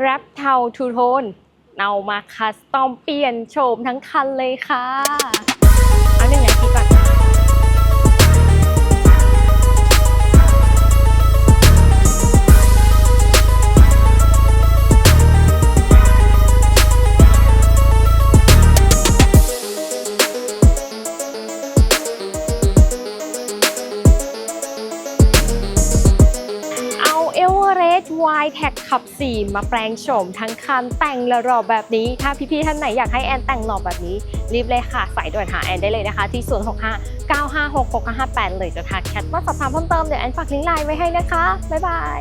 แรปเทาทูโทนเอามาคัสตอมเปลี่ยนโฉมทั้งคันเลยค่ะ เอาหนึ่งนาทีก่อน เวอเรสต์วายแท็กขับ 4 มาแปลงโฉมทั้งคันแต่งและหล่อแบบนี้ ถ้าพี่ๆท่านไหนอยากให้แอนแต่งหล่อแบบนี้ รีบเลยค่ะ สายด่วนหาแอนได้เลยนะคะ ที่ 065 956 6 5 8 เลยจะทักแชทว่าสอบถามเพิ่มเติมเดี๋ยวแอนฝากลิงก์ไลน์ไว้ให้นะคะ บ๊ายบาย